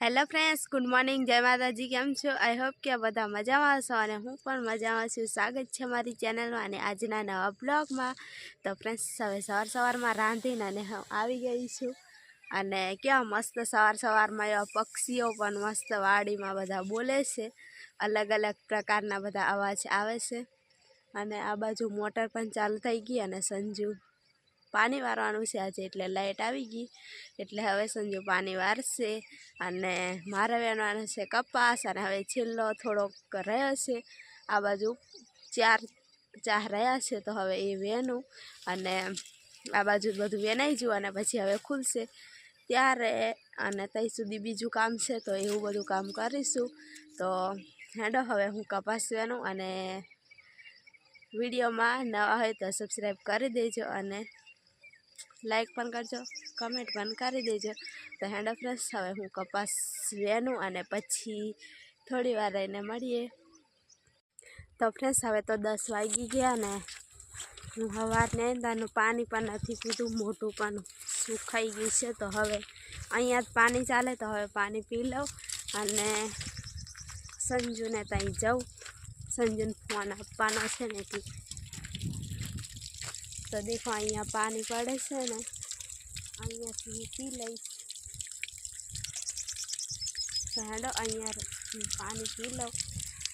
Hello friends good morning જય માતાજી, કેમ છો? આઈ હોપ કે બધા મજામાં હશો અને હું પણ મજામાં છું. સ્વાગત છે મારી ચેનલમાં અને આજના નવા બ્લોગમાં તો ફ્રેન્ડ્સ હવે સવાર સવારમાં રાંધીને અને હું આવી ગઈ છું. અને કેવા મસ્ત સવાર સવારમાં એવા પક્ષીઓ પણ મસ્ત વાડીમાં બધા બોલે છે. અલગ અલગ પ્રકારના બધા અવાજ આવે છે. અને આ બાજુ મોટર પણ ચાલુ થઈ ગઈ અને સંજુ પાણી વારવાનું છે આજે એટલે લાઇટ આવી ગઈ. એટલે હવે સંજુ પાણી વારશે અને મારે વેણવાનો છે કપાસ અને હવે છેલ્લો થોડોક રહ્યો છે. આ બાજુ ચાર ચાર રહ્યા છે તો હવે એ વેનું અને આ બાજુ બધું વેનાઈ જવું અને પછી હવે ખુલશે ત્યારે અને ત્યાં સુધી બીજું કામ છે તો એવું બધું કામ કરીશું. તો હેડો હવે હું કપાસ વેનું અને વિડીયોમાં નવા હોય તો સબસ્ક્રાઈબ કરી દેજો અને લાઈક પણ કરજો કમેન્ટ પણ કરી દેજો. તો હેન્ડ ફ્રેશ હવે હું કપાસ વેનું અને પછી થોડી વાર રહીને મળીએ. તો ફ્રેશ હવે તો દસ વાગી ગયા ને હું સવારને તાનું પાણી પણ નથી પીધું મોટું પણ સુખાઈ ગયું છે. તો હવે અહીંયા જ પાણી ચાલે, તો હવે પાણી પી લઉં અને સંજુને ત્યાં જાઉં. સંજુને ફોન આપવાનો છે ને એટલે તો દેખો, અહીંયા પાણી પડે છે ને, અહીંયાથી પી લઈશ. હેડો, અહીંયા પાણી પી લઉં.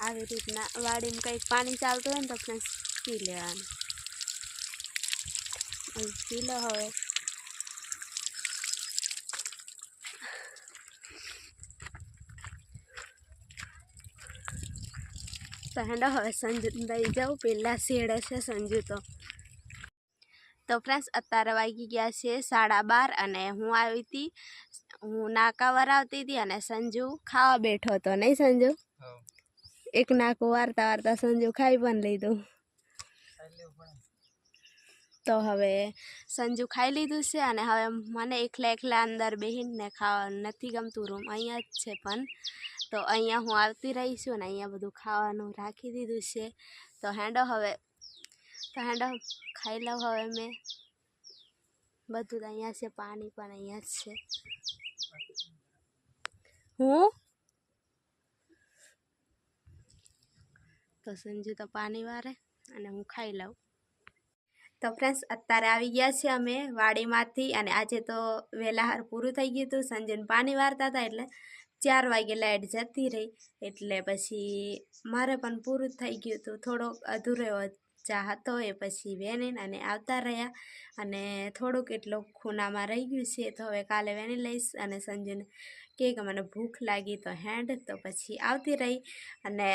આવી રીતના વાડીમાં કંઈક પાણી ચાલતું હોય ને તો ફ્રેન્ડ્સ પી લેવાનું. પી લો હવે. હેડો, હવે સંજુ દઈ જાઉં. પહેલાં શેડે છે સંજુ તો. તો ફ્રેન્ડ્સ અત્યારે વાગી ગયા છે સાડા બાર અને હું આવી હતી હું નાકા વરાવતી હતી અને સંજુ ખાવા બેઠો હતો. નહીં સંજુ? એક નાકું વારતા વારતા સંજુ ખાઈ પણ લીધું. તો હવે સંજુ ખાઈ લીધું છે અને હવે મને એકલા એકલા અંદર બેહીને ખાવાનું નથી ગમતું. રૂમ અહીંયા જ છે પણ. તો અહીંયા હું આવતી રહી છું અને અહીંયા બધું ખાવાનું રાખી દીધું છે. તો હેંડો હવે તો ખાઈ લઉં હવે મેં. બધું અહીંયા છે, પાણી પણ અહીંયા જ છે. હું? તો સંજુ તો પાણી વારે અને હું ખાઈ લઉં. તો ફ્રેન્ડ્સ અત્યારે આવી ગયા છે અમે વાડીમાંથી અને આજે તો વહેલાહાર પૂરું થઈ ગયું હતું. સંજયને પાણી વારતા હતા એટલે ચાર વાગે લાઇટ જતી રહી. એટલે પછી મારે પણ પૂરું થઈ ગયું હતું. થોડોક અધૂરો ચા હતો એ પછી વેનીન અને આવતા રહ્યા અને થોડુંક એટલું ખૂનામાં રહી ગયું છે તો હવે કાલે વેની લઈશ અને સંજુને કે મને ભૂખ લાગી તો હેન્ડ તો પછી આવતી રહી અને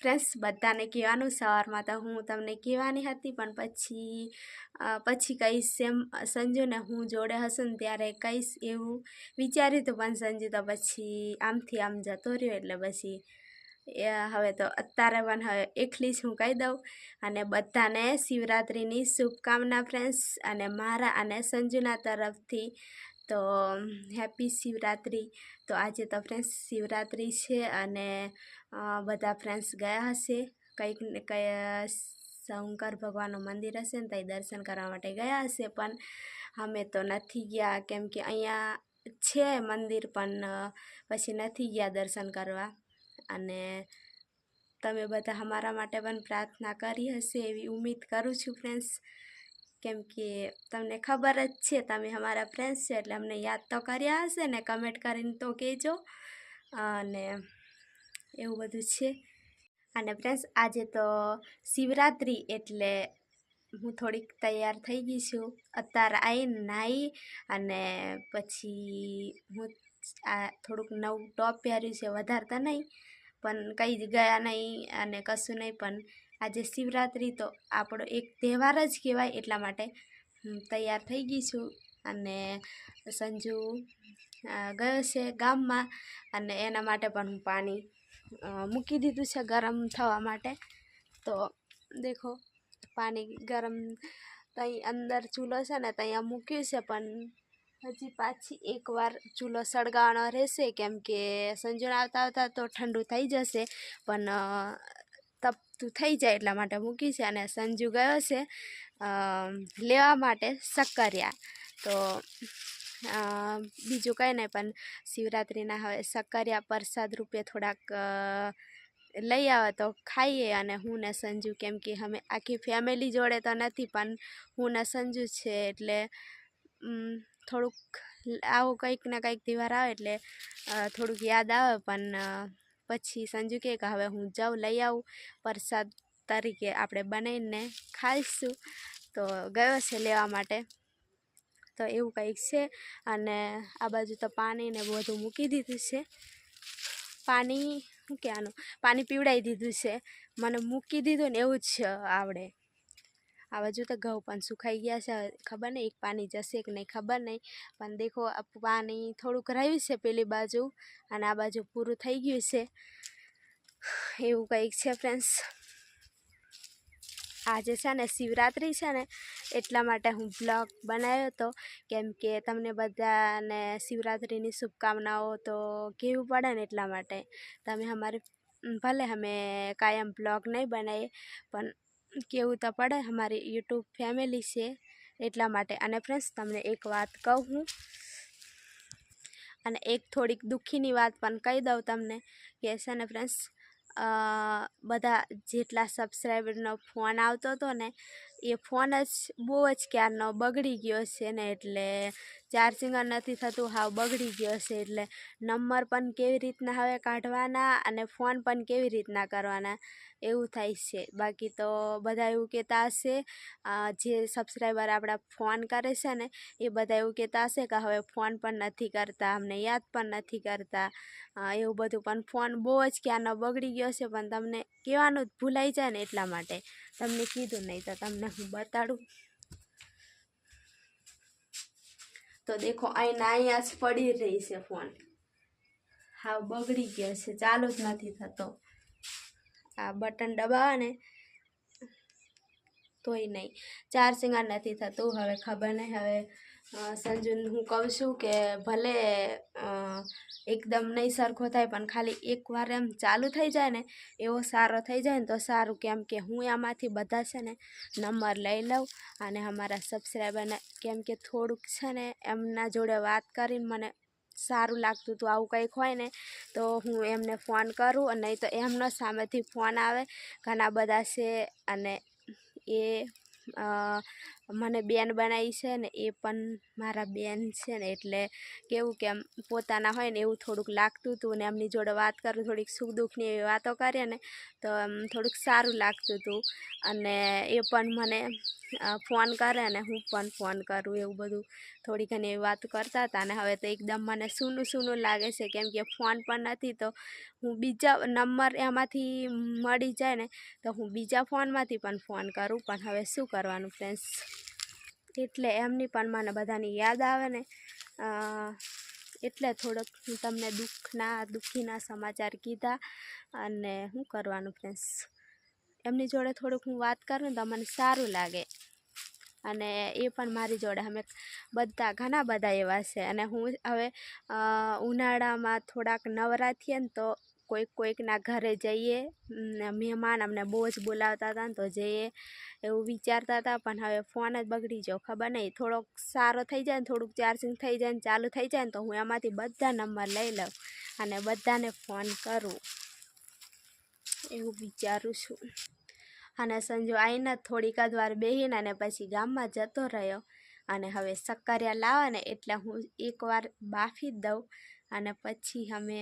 ફ્રેન્ડ્સ બધાને કહેવાનું સવારમાં તો હું તમને કહેવાની હતી પણ પછી પછી કહીશ એમ સંજુને હું જોડે હશું ને ત્યારે કહીશ એવું વિચાર્યું હતું પણ સંજુ તો પછી આમથી આમ જતો રહ્યો એટલે પછી એ હવે તો અત્યારે પણ હવે એકલી જ હું કહી દઉં. અને બધાને શિવરાત્રિની શુભકામના ફ્રેન્ડ્સ અને મારા અને સંજુના તરફથી તો હેપી શિવરાત્રિ. તો આજે તો ફ્રેન્ડ્સ શિવરાત્રિ છે અને બધા ફ્રેન્ડ્સ ગયા હશે. કંઈક કંઈ શંકર ભગવાનનું મંદિર હશે ને ત્યાં દર્શન કરવા માટે ગયા હશે. પણ અમે તો નથી ગયા. કેમ કે અહીંયા છે મંદિર પણ પછી નથી ગયા દર્શન કરવા. અને તમે બધા અમારા માટે પણ પ્રાર્થના કરી હશે એવી ઉમ્મીદ કરું છું ફ્રેન્ડ્સ કેમ કે તમને ખબર જ છે, તમે અમારા ફ્રેન્ડ્સ છે, એટલે અમને યાદ તો કર્યા હશે ને કમેન્ટ કરીને તો કહેજો. અને એવું બધું છે. અને ફ્રેન્ડ્સ આજે તો શિવરાત્રિ એટલે હું થોડીક તૈયાર થઈ ગઈ છું. અત્યારે આવીને નાહી અને પછી હું આ થોડુંક નવું ટોપ પહેર્યું છે વધારે તો નહીં. પણ કંઈ ગયા નહીં અને કશું નહીં. પણ આજે શિવરાત્રિ તો આપણો એક તહેવાર જ કહેવાય એટલા માટે તૈયાર થઈ ગઈ છું. અને સંજુ ગયો છે ગામમાં અને એના માટે પણ હું પાણી મૂકી દીધું છે ગરમ થવા માટે. તો દેખો, પાણી ગરમ ત્યાં અંદર ચૂલો છે ને ત્યાં મૂક્યું છે પણ હજી પાછી એકવાર ચૂલો સળગાવવાનો રહેશે. કેમ કે સંજોણ આવતા આવતા તો ઠંડુ થઈ જશે, પણ તપતું થઈ જાય એટલા માટે મૂકી છે અને સંજુ ગયો છે લેવા માટે શક્કરિયા તો બીજું કંઈ નહીં, પણ શિવરાત્રિના હવે સક્કરિયા પ્રસાદ રૂપે થોડાક લઈ આવે તો ખાઈએ અને હું ને સંજુ, કેમ કે અમે આખી ફેમિલી જોડે તો નથી, પણ હું ને સંજુ છે એટલે થોડુંક આવું કંઈક ને કંઈક તહેવાર આવે એટલે થોડુંક યાદ આવે. પણ પછી સંજુ કહે કે હવે હું જાઉં, લઈ આવું. પ્રસાદ તરીકે આપણે બનાવીને ખાઈશું. તો ગયો છે લેવા માટે. તો એવું કંઈક છે. અને આ બાજુ તો પાણી ને બધું મૂકી દીધું છે. પાણી શું કહેવાનું? પાણી પીવડાવી દીધું છે. મને મૂકી દીધું ને એવું જ આવડે. આ બાજુ તો ઘઉં પણ સુકાઈ ગયા છે. ખબર નહીં, એક પાણી જશે કે નહીં ખબર નહીં. પણ દેખો પાણી થોડુંક રહ્યું છે પેલી બાજુ અને આ બાજુ પૂરું થઈ ગયું છે. એવું કંઈક છે ફ્રેન્ડ્સ આજે છે ને શિવરાત્રિ છે ને, એટલા માટે હું બ્લોગ બનાવ્યો હતો. કેમ કે તમને બધાને શિવરાત્રિની શુભકામનાઓ તો કહેવું પડે ને એટલા માટે. તમે અમારે, ભલે અમે કાયમ બ્લોગ નહીં બનાવીએ, પણ કેવું તો પડે અમારી યુટ્યુબ ફેમિલી છે એટલા માટે. અને ફ્રેન્ડ્સ તમને એક વાત કહું હું. અને એક થોડીક દુઃખીની વાત પણ કહી દઉં તમને કે છે ને ફ્રેન્ડ્સ બધા જેટલા સબસ્ક્રાઈબરનો ફોન આવતો હતો ને એ ફોન જ બહુ જ ક્યારનો બગડી ગયો છે ને એટલે ચાર્જિંગ નથી થતું, હાવ બગડી ગયો છે એટલે નંબર પણ કેવી રીતના હવે કાઢવાના અને ફોન પણ કેવી રીતના કરવાના એવું થાય છે. બાકી તો બધા એવું કહેતા હશે જે સબસ્ક્રાઈબર આપણા ફોન કરે છે ને, એ બધા એવું કહેતા હશે કે હવે ફોન પણ નથી કરતા, અમને યાદ પણ નથી કરતા. એવું બધું પણ ફોન બહુ જ ક્યારનો બગડી ગયો છે, પણ તમને કહેવાનું જ ભૂલાઈ જાય ને એટલા માટે. તમને કીધું નહીં તો તમને હું બતાડું. તો દેખો અહીંના અહીંયા જ પડી રહી છે ફોન. હા બગડી ગયો છે, ચાલુ જ નથી થતો. આ બટન દબાવે ને. તોય નહીં. ચાર્જિંગ જ નથી થતું, હવે ખબર નહીં, હવે સંજુને, હું કહું છું કે ભલે એકદમ નહીં સરખો થાય, પણ ખાલી એકવાર એમ ચાલુ થઈ જાય ને, એવો સારો થઈ જાય ને, તો સારું કેમ કે હું એમાંથી બધા છે ને, નંબર લઈ લઉં અને અમારા સબસ્ક્રાઈબરને કેમ કે થોડુંક છે ને, એમના જોડે વાત કરીને મને સારું લાગતું હતું, આવું કંઈક હોય ને, તો હું એમને ફોન કરું નહીં તો એમનો સામેથી ફોન આવે, ઘણા બધા છે અને એ મને બેન બનાવી છે ને એ પણ મારા બેન છે ને એટલે કેવું કે પોતાના હોય ને એવું થોડુંક લાગતું હતું ને એમની જોડે વાત કરું, થોડીક સુખ દુઃખની એવી વાતો કરીએ ને તો એમ થોડુંક સારું લાગતું હતું. અને એ પણ મને ફોન કરે અને હું પણ ફોન કરું એવું બધું. થોડી ઘણી એવી વાતો કરતા હતા અને હવે તો એકદમ મને સૂનું સૂનું લાગે છે કેમ કે ફોન પણ નથી તો હું બીજા નંબર એમાંથી મળી જાય ને તો હું બીજા ફોનમાંથી પણ ફોન કરું. પણ હવે શું કરવાનું ફ્રેન્ડ્સ? એટલે એમની પણ મને બધાની યાદ આવે ને. એટલે થોડોક હું તમને દુઃખના, દુઃખીના સમાચાર કીધા અને શું કરવાનું ફ્રેન્ડ્સ એમની જોડે થોડુંક હું વાત કરું તો મને સારું લાગે. અને એ પણ મારી જોડે અમે બધા, ઘણા બધા એવા છે. અને હું હવે ઉનાળામાં થોડાક નવરા ને તો કોઈક કોઈકના ઘરે જઈએ મહેમાન અમને બહુ જ બોલાવતા હતા ને તો જઈએ એવું વિચારતા હતા, પણ હવે ફોન જ બગડી ગયો. ખબર નહીં, થોડોક સારો થઈ જાય ને થોડુંક ચાર્જિંગ થઈ જાય ને ચાલુ થઈ જાય ને તો હું એમાંથી બધા નંબર લઈ લઉં અને બધાને ફોન કરું. એવું વિચારું છું. અને સંજુ આવીને થોડીક જ વાર બેસીને અને પછી ગામમાં જતો રહ્યો. અને હવે શક્કરિયા લાવે ને એટલે હું એકવાર બાફી દઉં અને પછી અમે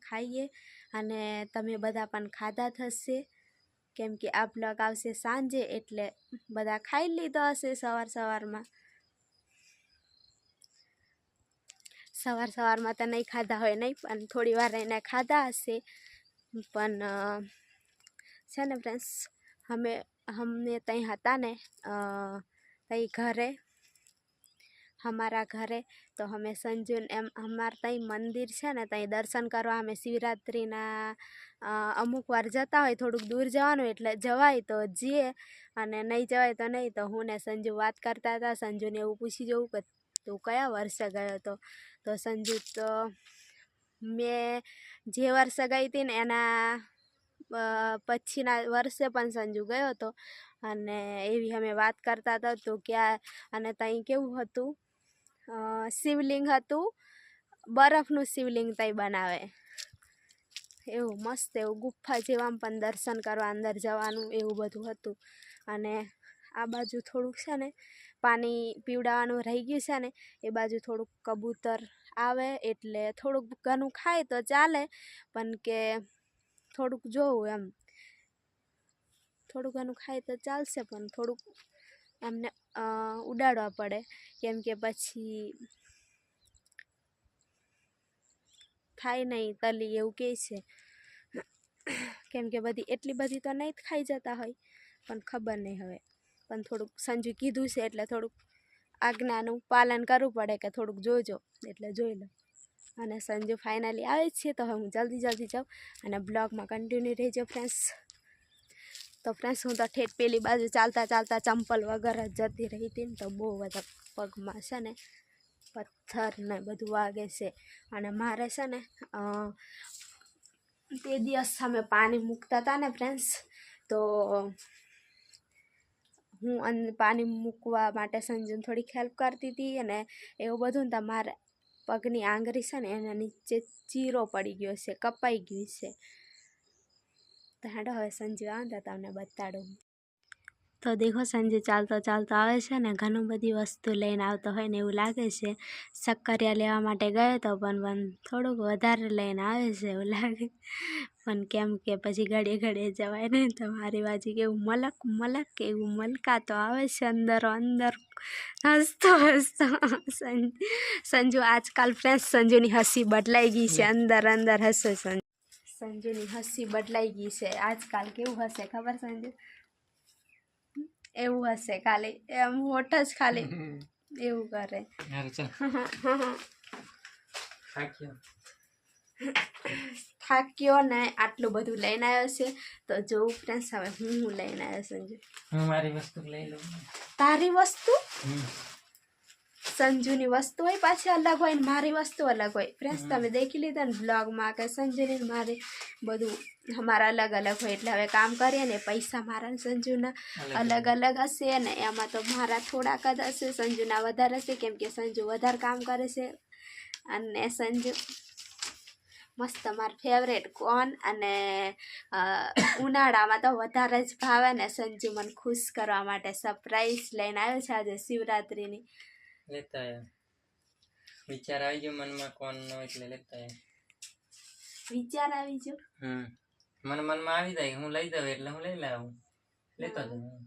ખાઈએ અને તમે બધા પણ ખાધા થશે કેમ કે આ બ્લોગ આવશે સાંજે એટલે બધા ખાઈ લીધો હશે સવાર સવારમાં. સવાર સવારમાં તો નહીં ખાધા હોય નહીં, પણ થોડી વાર રહીને ખાધા હશે. પણ છે ને ફ્રેન્ડ્સ અમે, અમને ત્યાં હતા ને ત્યાં ઘરે અમારા ઘરે, તો અમે સંજુ એમ, અમારા ત્યાં મંદિર છે ને ત્યાં દર્શન કરવા અમે શિવરાત્રિના અમુક વાર જતા હોય, થોડુંક દૂર જવાનું એટલે જવાય તો જઈએ અને નહીં જવાય તો નહીં. તો હું ને સંજુ વાત કરતા હતા, સંજુને એવું પૂછી જવું કે તું કયા વર્ષે ગયો હતો? તો સંજુ તો, મેં જે વર્ષે ગઈ હતી ને, એના પછીના વર્ષે પણ સંજુ ગયો હતો અને એવી અમે વાત કરતા હતા તો ક્યાં, અને ત્યાં કેવું હતું? શિવલિંગ હતું. બરફનું શિવલિંગ તઈ બનાવે. એવું મસ્ત એવું ગુફા જેવામાં પણ દર્શન કરવા અંદર જવાનું એવું બધું હતું. અને આ બાજુ થોડુંક છે ને પાણી પીવડાવવાનું રહી ગયું છે ને, એ બાજુ થોડુંક કબૂતર આવે એટલે થોડુંક ઘણું ખાય તો ચાલે, પણ કે થોડુંક જોવું એમ. થોડું ઘણું ખાય તો ચાલશે, પણ થોડુંક એમને ઉડાડવા પડે. કેમ કે પછી થાય નહીં તલી એવું કહે છે. કેમ કે બધી, એટલી બધી તો નહીં ખાઈ જતા હોય. પણ ખબર નહીં હવે. પણ થોડુંક સંજુ કીધું છે એટલે થોડુંક આજ્ઞાનું પાલન કરવું પડે કે થોડુંક જોજો. એટલે જોઈ લો. અને સંજુ ફાઇનલી આવે છે, તો હવે હું જલ્દી જલ્દી જાઉં. અને બ્લોગમાં કન્ટિન્યુ રહેજો ફ્રેન્ડ્સ તો ફ્રેન્ડ્સ હું તો ઠેઠ પેલી બાજુ ચાલતા ચાલતા ચંપલ વગર જ જતી રહી હતી ને તો બહુ બધા પગમાં છે ને પથ્થર ને બધું વાગે છે. અને મારે છે ને તે દિવસ અમે પાણી મૂકતા હતા ને ફ્રેન્ડ્સ તો હું પાણી મૂકવા માટે સંજુને થોડીક હેલ્પ કરતી હતી અને એવું બધું ને મારા પગની આંગળી છે ને એના નીચે ચીરો પડી ગયો છે, કપાઈ ગયું છે. તો હેડો હવે સંજુ આવે તો તમને બતાડું. તો દેખો સંજુ ચાલતો ચાલતો આવે છે ને, ઘણું બધી વસ્તુ લઈને આવતો હોય ને એવું લાગે છે. શક્કરિયા લેવા માટે ગયો તો પણ પણ થોડુંક વધારે લઈને આવે છે એવું લાગે. પણ કેમ કે પછી ઘડીએ ઘડીએ જવાય ને તો મારી બાજુ કેવું મલક મલક એવું મલકાતો આવે છે અંદર અંદર. હસતો હસતો સંજુ સંજુ આજકાલ ફ્રેન્ડ સંજુની હસી બદલાઈ ગઈ છે, અંદર અંદર હસે સંજુ. સંજુની હસી બદલાઈ ગઈ છે. આજકાલ કેવું હશે ખબર સંજુ? એવું હશે ખાલી. એમ હોઠ જ ખાલી. એવું કરે. થાક્યો. થાક્યો ને આટલું બધું લઈને આવ્યો છે. તો જોઉં ફ્રેન્ડ્સ હવે હું હું લઈને આવ્યો સંજુ? હું મારી વસ્તુ લઈ લઉં. તારી વસ્તુ? હમ. સંજુની વસ્તુ હોય પાછી અલગ હોય ને મારી વસ્તુ અલગ હોય. ફ્રેન્ડ્સ તમે દેખી લીધા ને બ્લોગમાં કે સંજુની મારે બધું અમારા અલગ અલગ હોય. એટલે હવે કામ કરીએ ને પૈસા મારા સંજુના અલગ અલગ. હશે ને એમાં તો મારા થોડાક જ હશે સંજુના વધારે હશે કેમ કે સંજુ વધારે કામ કરે છે. અને સંજુ મસ્ત મારું ફેવરેટ કોન અને ઉનાળામાં તો વધારે જ ભાવે ને સંજુ મને ખુશ કરવા માટે સરપ્રાઈઝ લઈને આવ્યો છે આજે શિવરાત્રિની. લેતા આવ્યા વિચાર આવી ગયો મનમાં કોણ નો એટલે લેતા આવ્યા વિચાર આવી ગયો? હમ. મને મનમાં આવી જાય હું લઈ દઉં એટલે હું લઈ લાવું લેતો જાઉં.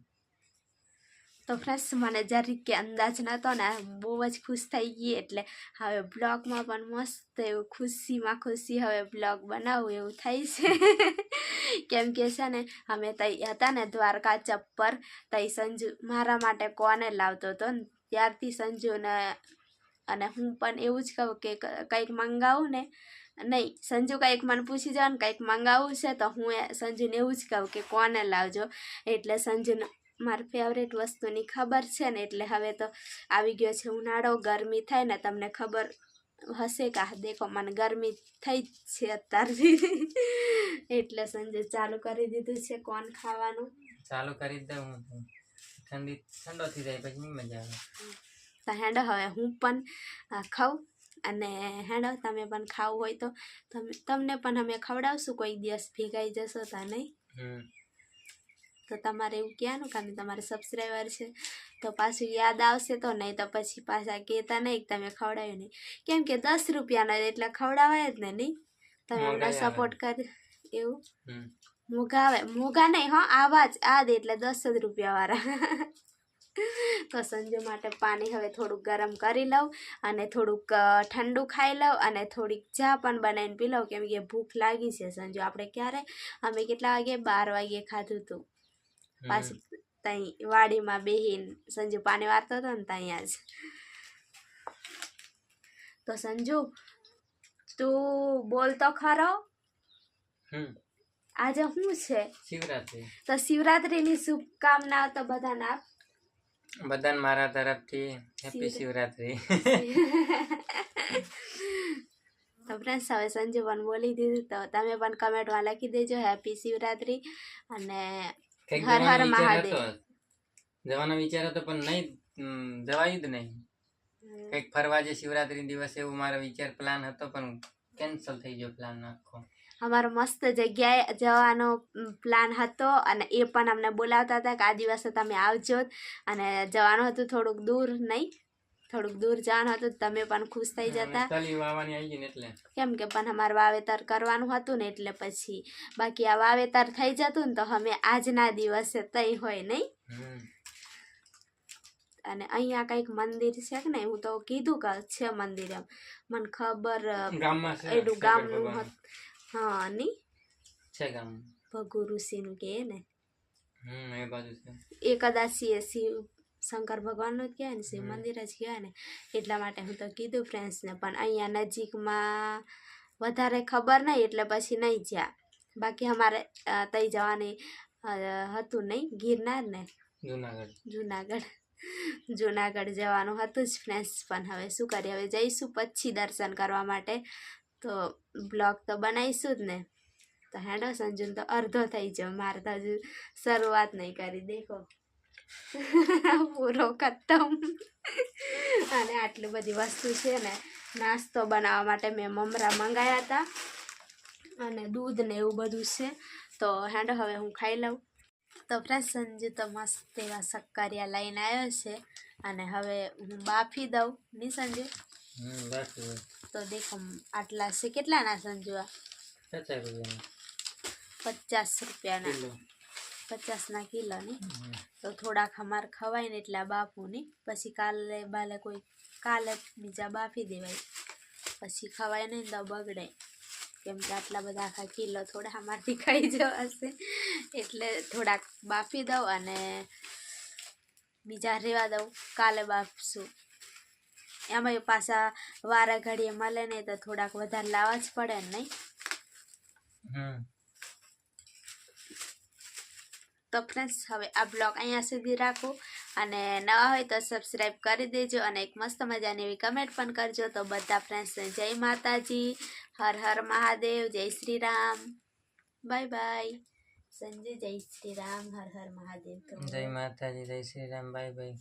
તો ફ્રેન્ડ્સ મને જરીક કે અંદાજ નહોતો ને બહુ જ ખુશ થઈ ગઈ એટલે હવે બ્લોગમાં પણ મસ્ત એવું ખુશીમાં ખુશી હવે બ્લોગ બનાવું એવું થાય છે. કેમ કે છે ને અમે તઈ હતા ને દ્વારકા ચપ્પર તઈ સંજુ મારા માટે કોને લાવતો હતો ને ત્યારથી સંજુને અને હું પણ એવું જ કહું કે કંઈક મંગાવું ને, નહીં, સંજુ કંઈક મને પૂછી જાઓ ને કંઈક મંગાવવું છે તો હું સંજુને એવું જ કહું કે કોને લાવજો. એટલે સંજુને, મારી ફેવરેટ વસ્તુની ખબર છે ને, એટલે હવે તો આવી ગયો છે ઉનાળો, ગરમી થાય ને, તમને ખબર હશે કે દેખો મને ગરમી થઈ જ છે અત્યારથી. એટલે સંજય ચાલુ કરી દીધું છે કોણ ખાવાનું? ચાલુ કરી દઉં. ઠંડી ઠંડો થઈ જાય પછી મજા આવે. તો હેડો હવે હું પણ ખાઉં અને હેડો તમે પણ ખાવું હોય તો તમે તમને પણ અમે ખવડાવશું કોઈ દિવસ ભેગાઈ જશો તો નહીં? તો તમારે એવું કહેવાનું કારણ તમારે સબસ્ક્રાઈબર છે તો પાછું યાદ આવશે તો નહીં તો પછી પાછા કહેતા નહીં કે તમે ખવડાવ્યું નહીં. કેમ કે દસ રૂપિયાના એટલે ખવડાવાય જ ને નહીં? તમે અમને સપોર્ટ કર એવું? મોંઘા આવે મોંઘા નહીં હા આવા જ આ દે એટલે દસ જ રૂપિયાવાળા. તો સંજુ માટે પાણી હવે થોડુંક ગરમ કરી લઉં અને થોડુંક ઠંડુ ખાઈ લઉં અને થોડીક ચા પણ બનાવીને પી લઉં કેમ કે ભૂખ લાગી છે સંજુ. આપણે ક્યારે અમે કેટલા વાગે? બાર વાગે ખાધું હતું પાછું ત્યાં વાડીમાં બેહીન સંજુ પાણી વારતો હતો ને ત્યાં જ તો સંજુ તું બોલ તો ખરો? હમ. આજે શું છે? શિવરાત્રી. તો શિવરાત્રીની શુભકામનાઓ તો બધાને આપ. બધાને મારા તરફથી હેપી શિવરાત્રી. તો ફ્રેન્ડ્સ હવે સંજુ પણ બોલી દીધું તો તમે પણ કમેન્ટમાં લખી દેજો હેપી શિવરાત્રી અને હર હર જવાનો વિચાર મહાદેવ. હતો. જવાનો વિચાર હતો પણ નહીં જવાયું જ નહીં. કંઈક ફરવા જે શિવરાત્રી દિવસે એવું મારો વિચાર પ્લાન હતો પણ કેન્સલ થઈ ગયો પ્લાન આખો. અમારો મસ્ત જગ્યાએ જવાનો પ્લાન હતો અને એ પણ અમને બોલાવતા હતા કે આ દિવસે તમે આવજો અને જવાનું હતું થોડુંક દૂર નહીં થોડુંક દૂર જવાનું હતું તમે પણ ખુશ થઈ જતા. કેમ કે પણ અમારે વાવેતર કરવાનું હતું ને એટલે પછી બાકી આ વાવેતર થઈ જતું ને તો અમે આજના દિવસે તઈ હોય નહીં. અને અહીંયા કંઈક મંદિર છે કે નહીં? હું તો કીધું કે છે મંદિર એમ. મને ખબર શંકર ગામનું. હત- હા નહીં છે ગામ. ભગુ ઋષિનું કે ને? હમ એ બાજુ છે. એ કદાચ શિવ શંકર ભગવાનનું જ કહેવાય ને શિવ મંદિર જ કહેવાય ને. એટલા માટે હું તો કીધું ફ્રેન્ડ્સને પણ અહીંયા નજીકમાં વધારે ખબર નહીં એટલે પછી નહીં જ્યાં. બાકી અમારે તઈ જવાની હતું નહીં ગિરનાર ને? જુનાગઢ. જુનાગઢ. જુનાગઢ જવાનું હતું જ ફ્રેન્ડ્સ પણ હવે શું કરીએ? હવે જઈશું પછી દર્શન કરવા માટે. તો બ્લોગ તો બનાવીશું જ ને. તો હેડો સંજુન તો અડધો થઈ ગયો. મારે તો હજુ શરૂઆત નહીં કરી. દેખો. પૂરો ખતમ. અને આટલી બધી વસ્તુ છે ને, નાસ્તો બનાવવા માટે મેં મમરા મંગાવ્યા હતા. અને દૂધ ને એવું બધું છે. તો હેડો હવે હું ખાઈ લઉં. તો ફ્રેન્ડ સંજુ તો મસ્ત એવા શક્કરિયા લઈને આવ્યો છે. અને હવે હું બાફી દઉં. નહીં સંજુ? તો દેખો આટલા છે કેટલાના ના આ? પચાસ રૂપિયાનું. પચાસના કિલો નહીં તો થોડાક અમારે ખવાય ને એટલે બાફું નહીં પછી કાલે બાલે કોઈ કાલે બીજા બાફી દેવાય. પછી ખવાય નહીં તો બગડે. કેમ કે આટલા બધા આખા કિલો થોડા અમારથી ખાઈ જવાશે એટલે થોડાક બાફી દઉં અને બીજા રહેવા દઉં. કાલે બાફશું. એમાં પાછા વારા ઘડીએ મળે નહીં તો થોડાક વધારે લાવવા જ પડે ને નહીં? તો ફ્રેન્ડ્સ હવે આ બ્લોગ અહીંયા સુધી રાખું અને નવા હોય તો સબસ્ક્રાઈબ કરી દેજો અને એક મસ્ત મજાની એવી કમેન્ટ પણ કરજો. તો બધા ફ્રેન્ડ્સને જય માતાજી હર હર મહાદેવ જય શ્રી રામ. બાય બાય સંજય જય શ્રી રામ હર હર મહાદેવ. જય માતાજી જય શ્રી રામ. Bye by